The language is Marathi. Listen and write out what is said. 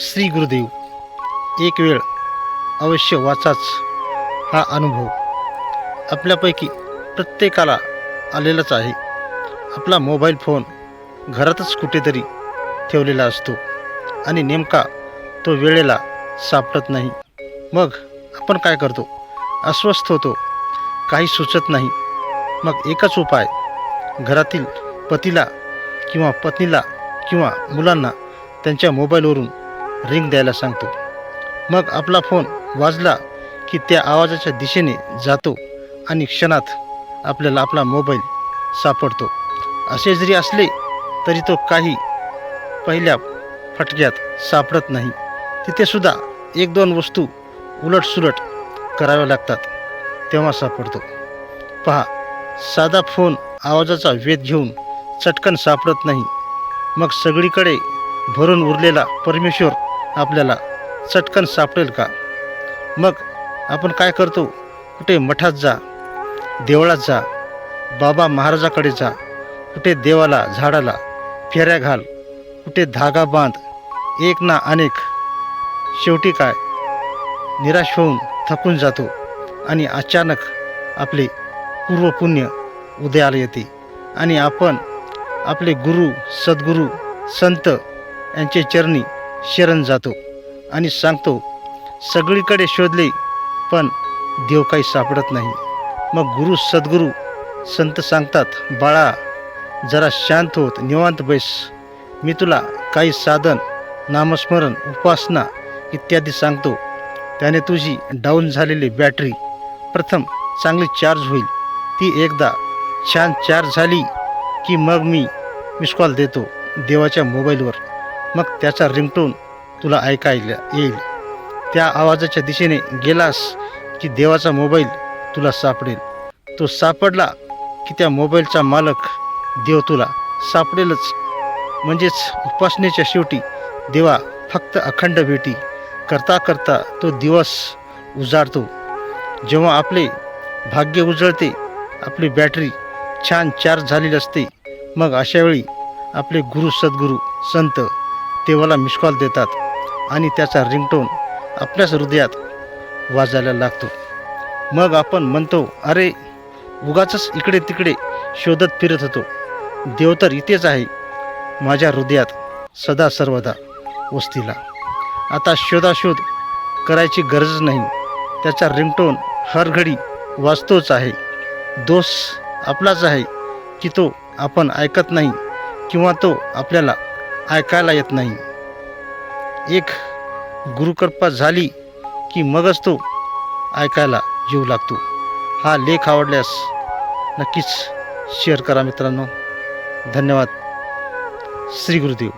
श्री गुरुदेव एक वेळ अवश्य वाचाच हा अनुभव. आपल्यापैकी प्रत्येकाला आलेलाच आहे. आपला मोबाईल फोन घरातच कुठेतरी ठेवलेला असतो आणि नेमका तो वेळेला सापडत नाही. मग आपण काय करतो? अस्वस्थ होतो काही सुचत नाही. मग एकच उपाय घरातील पतीला किंवा पत्नीला किंवा मुलांना त्यांच्या मोबाईलवरून रिंग द्यायला सांगतो. मग आपला फोन वाजला की त्या आवाजाच्या दिशेने जातो आणि क्षणात आपल्याला आपला मोबाईल सापडतो. असे जरी असले तरी तो काही पहिल्या फटक्यात सापडत नाही. तिथेसुद्धा एक दोन वस्तू उलटसुलट कराव्या लागतात. तेव्हा सापडतो. पहा साधा फोन आवाजाचा वेध घेऊन चटकन सापडत नाही. मग सगळीकडे भरून उरलेला परमेश्वर आपल्याला चटकन सापडेल का? मग आपण काय करतो? कुठे मठात जा देवळात जा बाबा महाराजाकडे जा कुठे देवाला झाडाला फेऱ्या घाल कुठे धागा बांध एक ना अनेक. शेवटी काय? निराश होऊन थकून जातो आणि अचानक आपले पूर्वपुण्य उदयाला येते आणि आपण आपले गुरु सद्गुरू संत यांचे चरणी शरण जातो आणि सांगतो सगळीकडे शोधले पण देव काही सापडत नाही. मग गुरु सद्गुरू संत सांगतात बाळा जरा शांत होत निवांत बैस. मी तुला काही साधन नामस्मरण उपासना इत्यादी सांगतो. त्याने तुझी डाऊन झालेली बॅटरी प्रथम चांगली चार्ज होईल. ती एकदा छान चार्ज झाली की मग मी मिस कॉल देतो देवाच्या मोबाईलवर. मग त्याचा रिंगटोन तुला ऐकायला येईल. त्या आवाजाच्या दिशेने गेलास की देवाचा मोबाईल तुला सापडेल. तो सापडला की त्या मोबाईलचा मालक देव तुला सापडेलच. म्हणजेच उपासनेच्या शेवटी देवा फक्त अखंड भेटी. करता करता तो दिवस उजाडतो. जेव्हा आपले भाग्य उजळते आपली बॅटरी छान चार्ज झालेली असते मग अशावेळी आपले गुरु सद्गुरू संत देवाला मिस कॉल देतात आणि त्याचा रिंगटोन आपल्याच हृदयात वाजायला लागतो. मग आपण म्हणतो अरे उगाच इकडे तिकडे शोधत फिरत होतो. देव तर इथेच आहे माझ्या हृदयात सदा सर्वदा वस्तीला. आता शोधाशोध करायची गरज नाही. त्याचा रिंगटोन हर घडी वाचतोच आहे. दोष आपलाच आहे की तो आपण ऐकत नाही किंवा तो आपल्याला ऐकायला येत नाही. एक गुरुकृपा झाली की मगच तो ऐकायला येऊ लागतो. हा लेख आवडल्यास नक्कीच शेअर करा मित्रांनो. धन्यवाद. श्री गुरुदेव.